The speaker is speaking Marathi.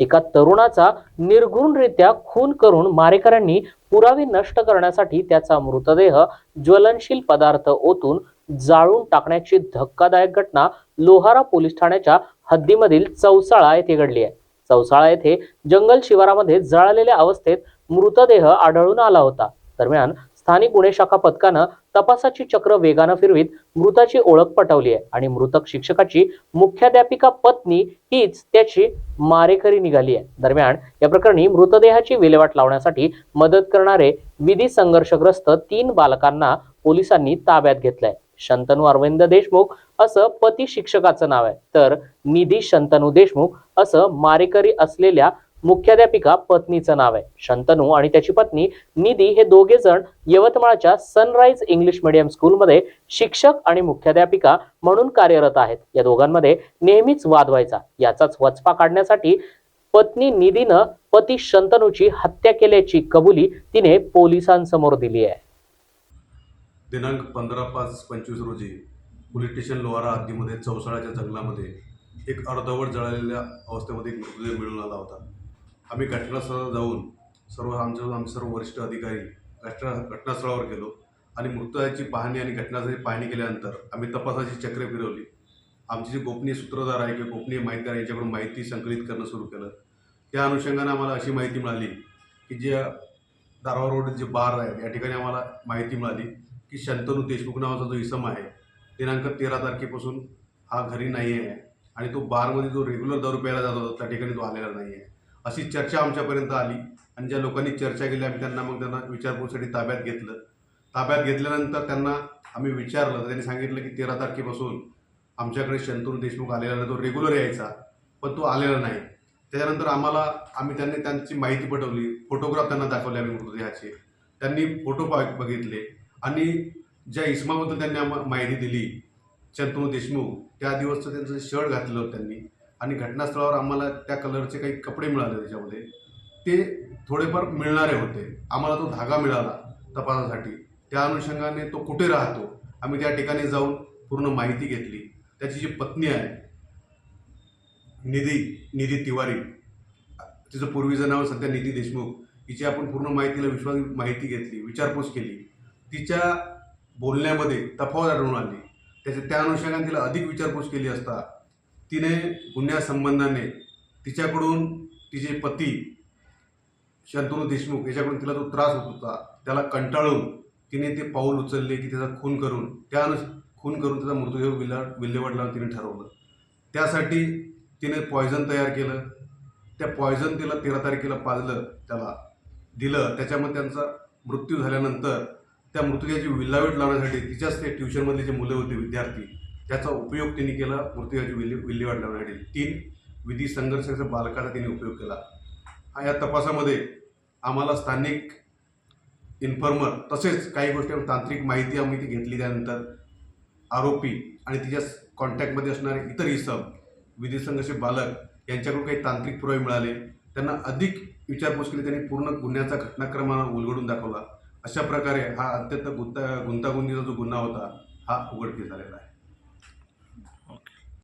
एका तरुणाचा निर्घृणरित्या खून करून मारेकऱ्यांनी पुरावे नष्ट करण्यासाठी त्याचा मृतदेह ज्वलनशील पदार्थ ओतून जाळून टाकण्याची धक्कादायक घटना लोहारा पोलीस ठाण्याच्या हद्दीमधील चौसाळा येथे घडली आहे. चौसाळा येथे जंगल शिवारामध्ये जळालेल्या अवस्थेत मृतदेह आढळून आला होता. दरम्यान स्थानिक गुन्हे शाखा पथकानं तपासाची चक्र वेगानं फिरवीत मृताची ओळख पटवली आहे. आणि मृतक शिक्षकाची मुख्याध्यापिका पत्नी हीच त्याची मारेकरी निघाली आहे. दरम्यान या प्रकरणी मृतदेहाची विल्हेवाट लावण्यासाठी मदत करणारे विधी संघर्षग्रस्त तीन बालकांना पोलिसांनी ताब्यात घेतलंय. शंतनू अरविंद देशमुख असं पती शिक्षकाचं नाव आहे. तर निधी शंतनू देशमुख असं मारेकरी असलेल्या मुख्याध्यापिका पत्नीचं नाव आहे. शंतनू आणि त्याची पत्नी निधी हे दोघे जण यवतमाळच्या सनराइज इंग्लिश मीडियम स्कूलमध्ये शिक्षक आणि मुख्याध्यापिका म्हणून कार्यरत आहेत. या दोघांमध्ये नेहमीच वाद व्हायचा. याचाच वचपा काढण्यासाठी पत्नी निधीनं पती शंतनूची हत्या केल्याची कबुली तिने पोलिसांसमोर दिली आहे. दिनांक पंधरा पाच पंचवीस रोजी पोलीस स्टेशन लोहारा हद्दीमध्ये चौसाळ्याच्या जंगलामध्ये एक अर्धवट जळालेल्या अवस्थेमध्ये एक मृतदेह मिळून आला होता. आम्ही घटनास्थळाला जाऊन सर्व आमचे आमचे सर्व वरिष्ठ अधिकारी घटना घटनास्थळावर गेलो आणि मृतदेहाची पाहणी आणि घटनास्थळी पाहणी केल्यानंतर आम्ही तपासाची चक्रे फिरवली. आमचे जे गोपनीय सूत्रधार आहे किंवा गोपनीय माहितीदार यांच्याकडून माहिती संकलित करणं सुरू केलं. त्या अनुषंगाने आम्हाला अशी माहिती मिळाली की जे दारवा रोड जे बार आहे या ठिकाणी आम्हाला माहिती मिळाली की शंतनू देशमुख नावाचा जो इसम आहे दिनांक तेरा तारखेपासून हा घरी नाही आहे आणि तो बारमध्ये जो रेग्युलर दारू प्यायला जात होता त्या ठिकाणी तो आलेला नाही आहे. अशी चर्चा आमच्यापर्यंत आली. आणि ज्या लोकांनी चर्चा केली आम्ही त्यांना मग त्यांना विचारपूरसाठी ताब्यात घेतलं. ताब्यात घेतल्यानंतर त्यांना आम्ही विचारलं. तर त्यांनी सांगितलं की तेरा तारखेपासून आमच्याकडे शंतनू देशमुख आलेला नाही. तो रेग्युलर यायचा पण तो आलेला नाही. त्याच्यानंतर आम्हाला आम्ही त्यांनी त्यांची माहिती पटवली. फोटोग्राफ त्यांना दाखवले आम्ही मृतदेहाचे. त्यांनी फोटो पा बघितले. आणि ज्या इस्माबद्दल त्यांनी आम्हाला माहिती दिली शंतनू देशमुख त्या दिवसचं त्यांचं शर्ट घातलं त्यांनी. आणि घटनास्थळावर आम्हाला त्या कलरचे काही कपडे मिळाले त्याच्यामध्ये. ते थोडेफार मिळणारे होते. आम्हाला तो धागा मिळाला तपासासाठी. त्या अनुषंगाने तो कुठे राहतो? आम्ही त्या ठिकाणी जाऊन पूर्ण माहिती घेतली. त्याची जी पत्नी आहे निधी निधी तिवारी तिचं पूर्वीचं नाव सध्या निधी देशमुख हिची आपण पूर्ण माहितीला विश्वास माहिती घेतली विचारपूस केली. तिच्या बोलण्यामध्ये तफावत आढळून आली. त्याच्या त्या अनुषंगाने तिला अधिक विचारपूस केली असता तिने गुन्ह्यासंबंधाने तिच्याकडून तिचे पती शंतनू देशमुख याच्याकडून तिला जो त्रास होत होता. त्याला कंटाळून तिने ते पाऊल उचलले की त्याचा खून करून त्या खून करून त्याचा मृतदेह विल्ला विल्हेवाट लावून तिने ठरवलं. त्यासाठी तिने पॉयझन तयार केलं. त्या पॉयझन तिला तेरा तारखेला पाजलं त्याला दिलं. त्याच्यामध्ये त्यांचा मृत्यू झाल्यानंतर त्या मृतदेहाची विल्लावेट लावण्यासाठी तिच्याच ते ट्युशनमधले जे मुलं होते विद्यार्थी त्याचा उपयोग त्यांनी केला मृत्यूची विल्हे विल्हेवाट लावण्यासाठी. तीन विधी संघर्षाच्या बालकाचा त्यांनी उपयोग केला. हा या तपासामध्ये आम्हाला स्थानिक इन्फॉर्मर तसेच काही गोष्टी तांत्रिक माहिती आम्ही ती घेतली त्यानंतर आरोपी आणि तिच्या कॉन्टॅक्टमध्ये असणारे इतर इसम विधी संघर्ष बालक यांच्याकडून काही तांत्रिक पुरावे मिळाले. त्यांना अधिक विचारपूस केली. त्यांनी पूर्ण गुन्ह्याचा घटनाक्रमाला उलगडून दाखवला. अशा प्रकारे हा अत्यंत गुंता गुंतागुंतीचा जो गुन्हा होता हा उघडकीस झालेला आहे.